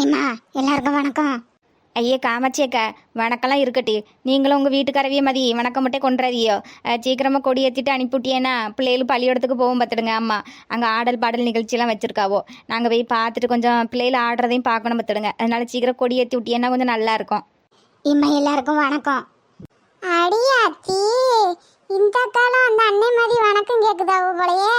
ஏம்மா எல்லாருக்கும் வணக்கம். ஐயே காமாட்சி அக்கா வணக்கம்லாம் இருக்கட்டி. நீங்களும் உங்கள் வீட்டுக்காரவிய மதி வணக்கம் மட்டும் கொண்டுறாதியோ சீக்கிரமாக கொடி ஏற்றிட்டு அனுப்பிவிட்டியேன்னா பிள்ளைகள் பள்ளிக்கூடத்துக்கு போகும் பார்த்துடுங்க அம்மா. அங்கே ஆடல் பாடல் நிகழ்ச்சியெல்லாம் வச்சுருக்காவோ. நாங்கள் போய் பார்த்துட்டு கொஞ்சம் பிள்ளைகள் ஆடுறதையும் பார்க்கணும் பார்த்துடுங்க. அதனால சீக்கிரம் கொடி ஏற்றி விட்டியேன்னா கொஞ்சம் நல்லா இருக்கும். இம்மா எல்லாருக்கும் வணக்கம். அடியாத்தி இந்த காலம் அந்த அன்னை மாதிரி வணக்கம் கேக்குதா போலயே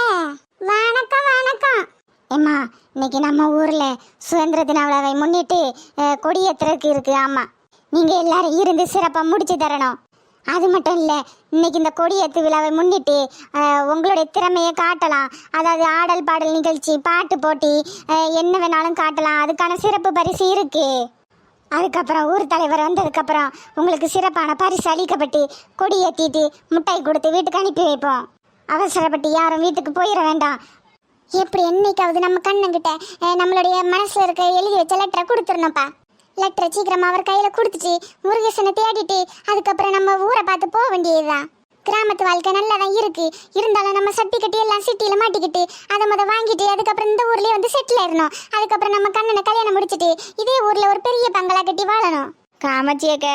வணக்கம் வணக்கம். ஏம்மா இன்னைக்கு நம்ம ஊரில் சுதந்திர தின விழாவை முன்னிட்டு அஹ், கொடியேற்றுறதுக்கு இருக்கு. ஆமாம் நீங்கள் எல்லாரும் இருந்து சிறப்பாக முடிச்சு தரணும். அது மட்டும் இல்லை இன்னைக்கு இந்த கொடியேற்று விழாவை முன்னிட்டு உங்களுடைய திறமையை காட்டலாம். அதாவது ஆடல் பாடல் நிகழ்ச்சி பாட்டு போட்டி என்ன வேணாலும் காட்டலாம். அதுக்கான சிறப்பு பரிசு இருக்கு. அதுக்கப்புறம் ஊர் தலைவர் வந்ததுக்கப்புறம் உங்களுக்கு சிறப்பான பரிசு அளிக்கப்பட்டு கொடி ஏற்றிட்டு முட்டை கொடுத்து வீட்டுக்கு அனுப்பி வைப்போம். அவசரப்பட்டு யாரும் வீட்டுக்கு போயிட வேண்டாம். எப்படி என்னைக்காவது நம்ம கண்ணங்கிட்ட நம்மளுடைய மனசுல இருக்க எழுதி வச்ச லெட்டரை கொடுத்துடணும்ப்பா. லெட்டரை சீக்கிரமா அவர் கையில கொடுத்துட்டு முருகேசனை தேடிட்டு அதுக்கப்புறம் நம்ம ஊரை பார்த்து போக வேண்டியதுதான். கிராமத்து வாழ்க்கை நல்லா தான் இருக்கு. இருந்தாலும் நம்ம சட்டி கட்டி எல்லாம் சிட்டியில மாட்டிக்கிட்டு அதை முத வாங்கிட்டு அதுக்கப்புறம் இந்த ஊர்லயே வந்து செட்டில் ஆயிடணும். அதுக்கப்புறம் நம்ம கண்ணனை கல்யாணம் முடிச்சிட்டு இதே ஊர்ல ஒரு பெரிய பங்களா கட்டி வாழணும். காமாட்சியக்க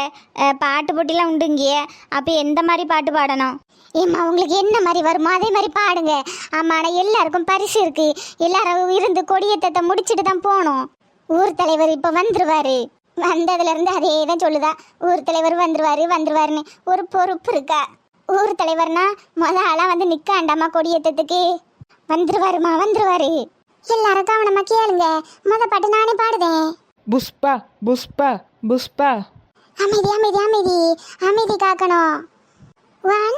பாட்டு போட்டிலாம் உண்டுங்கிய அப்போ எந்த மாதிரி பாட்டு பாடணும்? ஏம்மா உங்களுக்கு என்ன மாதிரி வருமோ அதே மாதிரி பாடுங்க. ஆமா ஆனால் எல்லாருக்கும் பரிசு இருக்கு. எல்லாரும் இருந்து கொடியேற்றத்தை முடிச்சிட்டு தான் போகணும். ஊர் தலைவர் இப்போ வந்துருவாரு. வந்ததுல இருந்து அதே தான் சொல்லுதா. ஊர் தலைவர் வந்துருவாரு வந்துருவாருன்னு ஒரு பொறுப்பு இருக்கா? ஊர் தலைவர்னா முத ஆளா வந்து நிக்காண்டாமா கொடியேற்றத்துக்கு வந்துருவாருமா வந்துருவாரு. எல்லாரும் கவனமா கேளுங்க. முத பாட்டு நானே பாடுதேன். புஷ்பா புஷ்பா புஷ்பா. அமைதி அமைதி அமைதி. அமைதி காக்கணும். ஒன்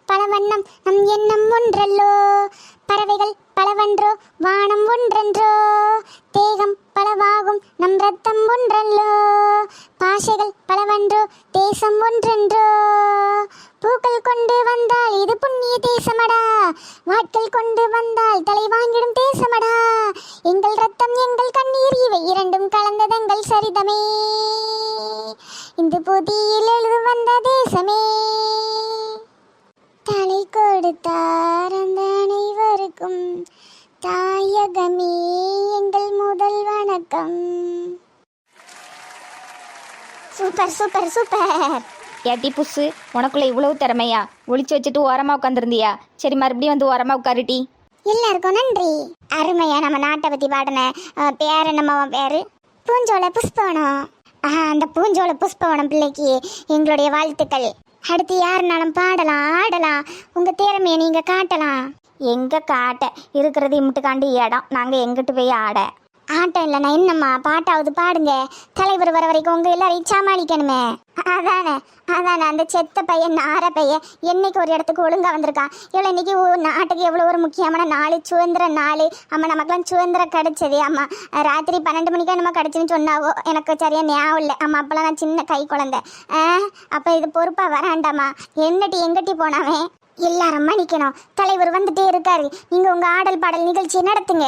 பல வண்ணம் நம் எண்ணம் ஒன்றல்லோ? பறவைகள் பலவன்றோ? வானம் ஒன்றன்றோ? தேகம் பலவாகும் நம் ரத்தம் ஒன்றல்லோ? பாஷைகள் பலவன்றோ? தேசம் ஒன்றென்றோ? பூக்கள் கொண்டு வந்தால் இது புண்ணிய தேசமடா? வாட்கள் கொண்டு வந்தால் தலை வாங்கிடும் தேசமடா? எங்கள் ரத்தம் எங்கள் கண்ணீர் இவை இரண்டும் கலந்ததெங்கள் சரிதமே. இந்த புதியில் எழுது வந்த தேசமே. தலை கொடுத்தார் அந்த அனைவருக்கும். தாயகமே எங்கள் முதல் வணக்கம். Super super super. ஏட்டி புஸ்ஸு உனக்குள்ள இவ்வளவு திறமையா? ஒளிச்சு வச்சுட்டு ஓரமாக உட்காந்துருந்தியா சரி மறுபடியும் வந்து ஓரமாக உட்காருட்டி. எல்லாருக்கும் நன்றி. அருமையா நம்ம நாட்டை பத்தி பாடின பேர் என்னம்மா பேரு? பூஞ்சோலை புஷ்பவனம். அந்த பூஞ்சோலை புஷ்பவனம் பிள்ளைக்கு எங்களுடைய வாழ்த்துக்கள். அடுத்து யாருனாலும் பாடலாம் ஆடலாம். உங்கள் திறமையை நீங்கள் காட்டலாம். எங்கே காட்ட? இருக்கிறது இம்முட்டுக்காண்டி இடம். நாங்கள் எங்கிட்டு போய் ஆட? ஆட்டம் இல்லைண்ணா என்னம்மா? பாட்டாவது பாடுங்க. தலைவர் வர வரைக்கும் உங்கள் எல்லாரையும் சமாளிக்கணுமே. அதானே அதானே அந்த செத்த பையன் நார பையன் என்னைக்கு ஒரு இடத்துக்கு ஒழுங்கா வந்திருக்கான் இவ்வளோ இன்னைக்கு நாட்டுக்கு எவ்வளோ ஒரு முக்கியமான நாள் சுதந்திர நாள். அம்மா நமக்குலாம் சுதந்திரம் கிடைச்சது அம்மா. ராத்திரி பன்னெண்டு மணிக்கே நம்ம கிடைச்சுன்னு சொன்னாவோ எனக்கு சரியா ஞாபகம் இல்லை. அம்மா அப்போலாம் நான் சின்ன கை குழந்தை. அப்போ இது பொறுப்பா வராண்டாம்மா. என்னட்டி எங்கட்டி போனாவே? எல்லாரும் மன்னிக்கணும். தலைவர் வந்துட்டே இருக்காரு. நீங்கள் உங்க ஆடல் பாடல் நிகழ்ச்சியை நடத்துங்க.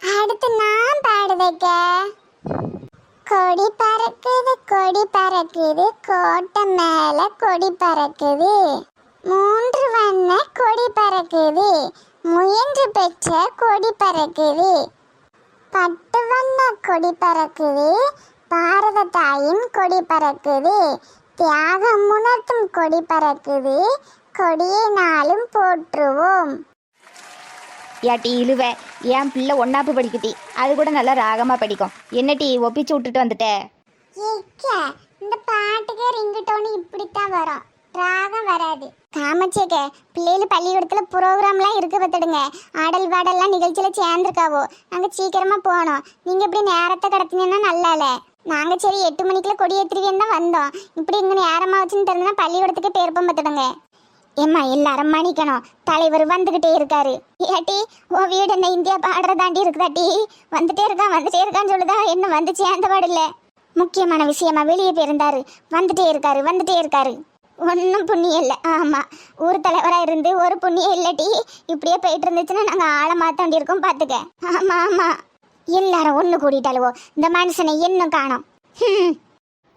அடுத்து நான் கேக்க கொடி பறக்குது கொடி பறக்குது கோட்டை மேல கொடி பறக்குது. மூன்று வண்ண கொடி பறக்குது முயன்று பெற்ற கொடி பறக்குது. பட்டு வண்ண கொடி பறக்குது பாரத தாயின் கொடி பறக்குது தியாகம் உணர்த்தும் கொடி பறக்குது கொடியை நாளும் போற்றுவோம். ஏட்டி இழுவ. என் பிள்ளை ஒன்னாப்பு படிக்குட்டி அது கூட நல்லா ராகமாக படிக்கும். என்னட்டி ஒப்பிச்சு விட்டுட்டு வந்துட்ட? இந்த பாட்டுக்கு ரிங்குடோன் இப்படித்தான் வரும். ராகம் வராது. காமச்சேக்க பிள்ளைகள் பள்ளிக்கூடத்தில் ப்ரோக்ராம்லாம் இருக்கு பார்த்துடுங்க. ஆடல் பாடல்லாம் நிகழ்ச்சியில் சேர்ந்துருக்காவோ. நாங்கள் சீக்கிரமாக போனோம் நீங்கள் இப்படி நேரத்தை கடத்தினீங்கன்னா நல்லால. நாங்கள் சரி எட்டு மணிக்குள்ள கொடியேற்றிருவேன் தான் வந்தோம். இப்படி இங்கே நேரமாக வச்சுன்னு தெரிஞ்சுன்னா பள்ளிக்கூடத்துக்கு பேர்ப்பம் பார்த்துடுங்க. ஏம்மா எல்லாரும் மன்னிக்கணும். தலைவர் வந்துகிட்டே இருக்காரு. ஏட்டி உன் வீடு என்ன இந்தியா பாடுறதாண்டி இருக்குதாட்டி வந்துட்டே இருக்கான் வந்துட்டே இருக்கான்னு சொல்லுதா? என்ன வந்து அந்த பாடு முக்கியமான விஷயமா வெளியே போயிருந்தாரு. வந்துட்டே இருக்காரு வந்துட்டே இருக்காரு. ஒன்றும் புண்ணியம் இல்லை. ஆமாம் ஊர் தலைவராக இருந்து ஒரு புண்ணியம் இல்லட்டி இப்படியே போயிட்டு இருந்துச்சுன்னா நாங்கள் ஆளை மாற்ற வேண்டியிருக்கோம் பார்த்துக்க ஆமாம் ஆமாம் எல்லாரும் ஒன்று கூட்டிட்டாலுவோ இந்த மனுஷனை இன்னும் காணும்.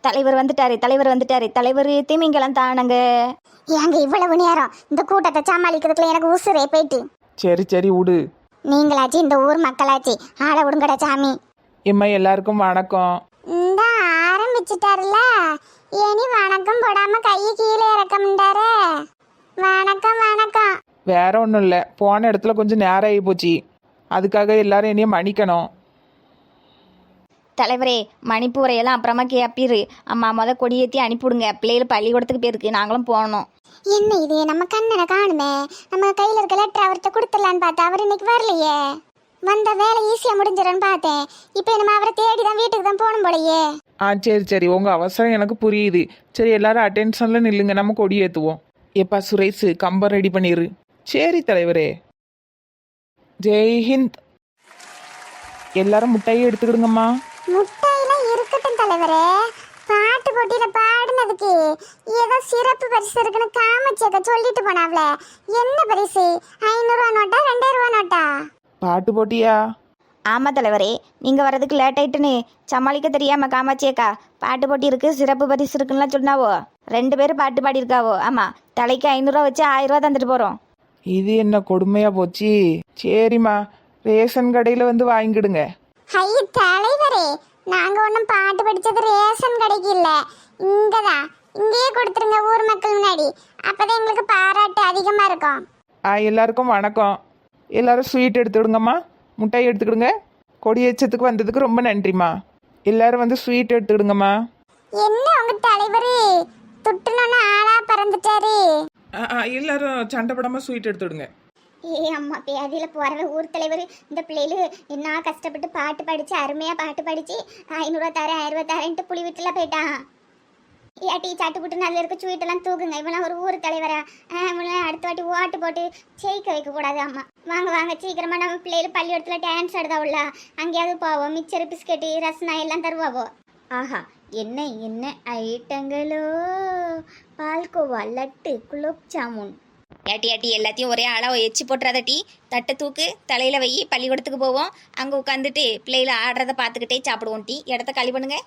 தலைவர் வந்துட்டாரு தலைவர் வந்துட்டாரு தலைவர் திமிங்கலம் தானங்க. ஏங்க இவ்வளவு நேரம் இந்த கூட்டத்தை சமாளிக்கிறதுக்குள்ள எனக்கு உசுரே போயிட்டு. சரி சரி விடு. நீங்களாச்சு இந்த ஊர் மக்களாச்சு. ஆளை விடுங்கடா சாமி. எம்மா எல்லாருக்கும் வணக்கம். இந்த ஆரம்பிச்சிட்டாருல. இனி வணக்கம் போடாம கையை கீழே இறக்கமுண்டாரு. வணக்கம் வணக்கம். வேற ஒன்றும் இல்லை. போன இடத்துல கொஞ்சம் நேரம் ஆகி போச்சு அதுக்காக எல்லாரும் என்னைய மன்னிக்கணும். தலைவரே மணிப்பூரையெல்லாம் அப்புறமா கேப்பிரு அம்மா முத கொடியேற்றி அனுப்பிவிடுங்க. பிள்ளைகள் பள்ளிக்கூடத்துக்கு போயிருக்கு. நாங்களும் போகணும். என்ன இது? நம்ம கண்ணனை காணுமே. நம்ம கையில இருக்க லெட்டர் அவர்கிட்ட கொடுத்துடலான்னு பார்த்தா அவர் இன்னைக்கு வரலையே. வந்த வேலை ஈஸியா முடிஞ்சிடன்னு பார்த்தேன். இப்போ நம்ம அவரை தேடி தான் வீட்டுக்கு தான் போகணும் போலயே. ஆ சரி சரி. உங்கள் அவசரம் எனக்கு புரியுது. சரி எல்லாரும் அட்டென்ஷனில் நில்லுங்க. நம்ம கொடி ஏற்றுவோம் எப்பா சுரேஷ் கம்பம் ரெடி பண்ணிடு சரி தலைவரே. ஜெய் ஹிந்த். எல்லாரும் முட்டையை எடுத்துக்கிடுங்கம்மா. முட்டையெல்லாம் இருக்கட்டும் தலைவரே. பாட்டு போட்டியில பாடுனதுக்கு ஏதோ சிறப்பு பரிசு இருக்குன்னு காமிச்சத சொல்லிட்டு போனாவ்ல என்ன பரிசு? ஐநூறுவா நோட்டா ரெண்டாயிரம் ரூபா நோட்டா? பாட்டு போட்டியா? ஆமாம் தலைவரே நீங்கள் வர்றதுக்கு லேட் ஆயிட்டுன்னு சமாளிக்க தெரியாம காமாச்சியக்கா பாட்டு போட்டி இருக்கு சிறப்பு பரிசு இருக்குன்னுலாம் சொன்னாவோ? ரெண்டு பேரும் பாட்டு பாடியிருக்காவோ? ஆமாம் தலைக்கு ஐநூறுரூவா வச்சு ஆயிரம் ரூபா தந்துட்டு போகிறோம் இது என்ன கொடுமையா போச்சு? சரிம்மா ரேஷன் கடையில் வந்து வாங்கிடுங்க. ஐ தலைவரே நாங்க ஒன்றும் பாட்டு படிச்சது ரேஷன் கடைக்கு இல்ல. இங்கதான். இங்கேயே கொடுத்துருங்க ஊர் மக்கள் முன்னாடி. அப்பதான் எங்களுக்கு பாராட்டு அதிகமா இருக்கும். ஆ எல்லாருக்கும் வணக்கம். எல்லாரும் ஸ்வீட் எடுத்துக்கிடுங்கம்மா முட்டாய் எடுத்துக்கிடுங்க கொடி ஏச்சத்துக்கு வந்ததுக்கு ரொம்ப நன்றிம்மா. எல்லாரும் வந்து ஸ்வீட் எடுத்துக்கிடுங்கம்மா என்ன உங்க தலைவர்? துட்டுனோன்னு ஆளா பறந்துட்டாரு. எல்லாரும் சண்டை படாமல் ஸ்வீட் எடுத்துடுங்க ஏ அம்மா பேதியில் போகிற ஊர் தலைவர் இந்த பிள்ளைகளு என்ன கஷ்டப்பட்டு பாட்டு படித்து அருமையாக பாட்டு படித்து ஐநூறுவா தரேன் ஆயிரம் தரேன்ட்டு புளி வீட்டில் போயிட்டான். ஏட்டி சாட்டு புட்டு நல்ல இருக்க சுவீட்டெல்லாம் தூக்குங்க இவனா ஒரு ஊர் தலைவரா? ஆ, அடுத்த வாட்டி ஓட்டு போட்டு ஜெயிக்க வைக்கக்கூடாது அம்மா. வாங்க வாங்க சீக்கிரமாக நம்ம பிள்ளைகள் பள்ளிக்கூடத்தில் டான்ஸ் ஆடுதாவுல அங்கேயாவது போவோம் மிச்சர் பிஸ்கெட்டு ரசனா எல்லாம் தருவாவோ? ஆஹா என்ன என்ன ஐட்டங்களோ? பால்கோவா லட்டு குலோப் ஜாமுன். ஏட்டி ஏட்டி எல்லாத்தையும் ஒரே அளவு எச்சி போட்டுறாதட்டி தட்டை தூக்கு தலையில வை பள்ளிக்கூடத்துக்கு போவோம். அங்கே உட்காந்துட்டு பிள்ளைகளை ஆடுறத பார்த்துக்கிட்டே சாப்பிடுவோம் டீ. இடத்த களி பண்ணுங்க.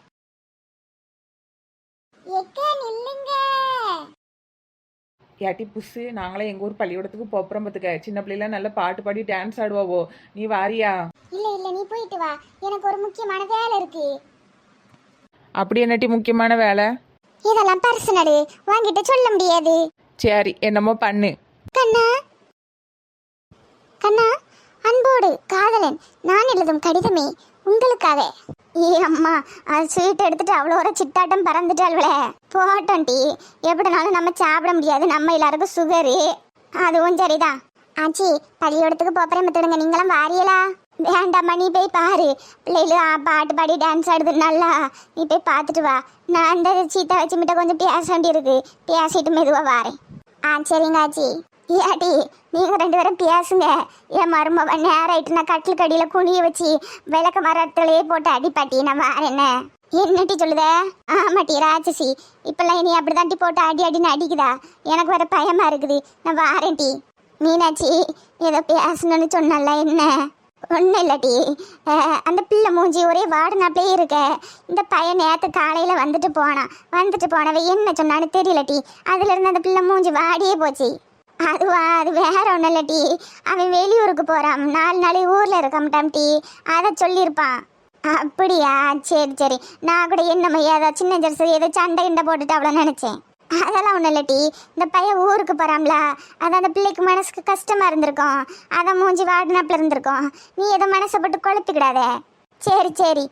ஏட்டி புஸ்ஸு நாங்களே எங்கள் ஊர் பள்ளிக்கூடத்துக்கு போப்புறம் பார்த்துக்க சின்ன பிள்ளைலாம் நல்லா பாட்டு பாடி டான்ஸ் ஆடுவாவோ. நீ வாரியா? இல்ல இல்ல நீ போயிட்டு வா. எனக்கு ஒரு முக்கியமான வேலை இருக்கு. அப்படி என்னட்டி முக்கியமான வேலை? இதெல்லாம் பர்சனல் வாங்கிட்டு சொல்ல முடியாது. சரி என்னமோ பண்ணு. கண்ணா. கண்ணா அன்போடு காதலன் நான் எழுதும் கடிதமே உங்களுக்காக. ஏ அம்மா அது ஸ்வீட் எடுத்துட்டு அவ்வளோ ஒரு சிட்டாட்டம் பறந்துட்டாள்வளே. போட்டோம் டி. எப்படினாலும் நம்ம சாப்பிட முடியாது. நம்ம எல்லாருக்கும் சுகரு அதுவும் சரிதான். ஆச்சி பள்ளியோடத்துக்கு போப்பறேன் மத்துடுங்க நீங்களாம் வாரியலா? வேண்டாம்மா நீ போய் பாரு. பிள்ளைகளு பாட்டு பாடி டான்ஸ் ஆடுது நல்லா நீ போய் பார்த்துட்டு வா. நான் அந்த சீத்தா வச்சு மிட்ட கொஞ்சம் பேச வேண்டியிருக்கு. பேசிட்டு மெதுவாக வாரேன். ஆ சரிங்க ஆச்சி. ஏடி நீங்கள் ரெண்டு பேரும் பேசுங்க என் மருமவ நேரம் ஆயிட்டு நான் கட்டில் கடியில் குழிய வச்சு விளக்க மரத்துலயே போட்டு அடிப்பாட்டி நான் வாரேன் என்ன என்னட்டி சொல்லுத? ஆமாட்டி ராட்சசி. இப்பெல்லாம் இனி அப்படிதான்ட்டி போட்டு அடி அடின்னு அடிக்குதா? எனக்கு வேற பயமா இருக்குது. நான் வாரேன்டி. மீனாட்சி ஏதோ பேசணும்னு சொன்னல என்ன? ஒன்றும் இல்லாட்டி அந்த பிள்ளை மூஞ்சி ஒரே வாடினாப்லே இருக்க. இந்த பையன் நேற்று காலையில் வந்துட்டு போனான். வந்துட்டு போனவன் என்ன சொன்னான்னு தெரியலட்டி அதுலேருந்து அந்த பிள்ளை மூஞ்சி வாடியே போச்சு. அதுவா அது வேற ஒன்றும் இல்லட்டி அவன் வெளியூருக்கு போகிறான் நாலு நாள் ஊரில் இருக்காமட்டாம் டீ அதை சொல்லியிருப்பான். அப்படியா? சரி சரி. நான் கூட என்னம்மா ஏதோ சின்ன ஜெர்சி ஏதோ சண்டை கிண்டை போட்டுட்டு அவ்வளோ நினச்சேன். அதெல்லாம் ஒன்றும் இல்லட்டி இந்த பையன் ஊருக்கு போகிறாம்ல அது அந்த பிள்ளைக்கு மனசுக்கு கஷ்டமாக இருந்திருக்கும். அதை மூஞ்சி வாடினாப்புல இருந்திருக்கும். நீ எதை மனசை போட்டு குழப்பிக்கிடாத சரி சரி.